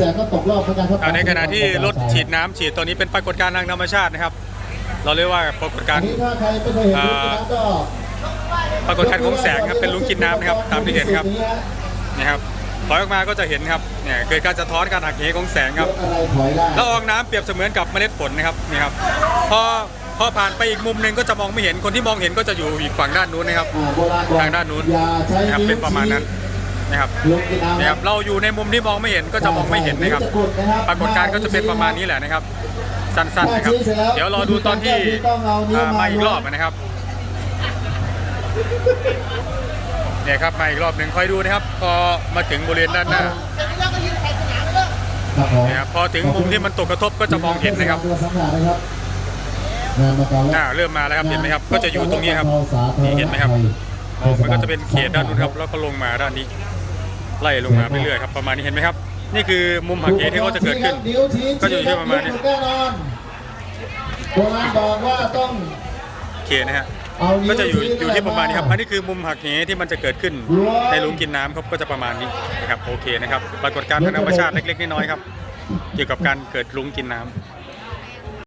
แสงก็ตกรอบเหมือนกันครับอ่าในขณะที่รถฉีดน้ำฉีดตัวนี้เป็นปรากฏการณ์ทางธรรมชาตินะครับ เราเรียกว่าปรากฏการอันณ์ นี้ถ้าใครไม่เคยเห็นรูปน้ำก็ปรากฏการณ์ของแสงครับเป็นลุงกินน้ำนะครับตามที่เห็นครับนะครับถอยออกมาก็จะเห็นครับเนี่ยเกิดการสะท้อนการหักเหของแสงครับรถอะไรถอยได้ละอองน้ำเปรียบเสมือนกับเมล็ดฝนนะครับนี่ครับพอพอผ่านไปอีกมุมหนึ่งก็จะมองไม่เห็นคนที่มองเห็นก็จะอยู่อีกฝั่งด้านนู้นนะครับ อ่าโบราณบอกทางด้านนู้นอย่าใช้นะครับนิ้วเป็นประมาณนั้น นะครับลงกินน้ำนะครับเราอยู่ในมุมที่มองไม่เห็นก็จะมองไม่เห็นนะครับจะกดนะครับปรากฏการณ์ก็จะเป็นประมาณนี้แหละนะครับ สั้นๆนะครับ เดี๋ยวรอดูตอนที่อ่ามาอีกรอบนะครับเนี่ยครับมาอีกรอบหนึ่งคอยดูนะครับ พอมาถึงบริเวณด้านหน้าครับผมนะครับพอถึงมุมที่มันตกกระทบก็จะมองเห็นนะครับตัวสัมผัสนะครับงานมาตอนแรอ่ากเริ่มมาแล้วครับเห็นไหมครับ ก็จะอยู่ตรงนี้ครับนี่เห็นไหมครับอ๋อมันก็จะเป็นเขตด้านนู้นครับ แล้วก็ลงมาด้านนี้ ไล่ลงมาเรื่อยๆครับประมาณนี้เห็นไหมครับ นี่คือมุมหักเหที่เขาจะเกิดขึ้น ก็จะอยู่ที่ประมาณนี้แน่นอนโบราณบอกว่าต้องเขตนะฮะก็จะอยู่อยู่ที่ประมาณนี้ครับอันนี้คือมุมหักเหที่มันจะเกิดขึ้นในหลุมกินน้ำครับก็จะประมาณนี้นะครับโอเคนะครับปรากฏการณ์ทางธรรมชาติเล็กๆน้อยๆครับ เกี่ยวกับการเกิดหลุมกินน้ำ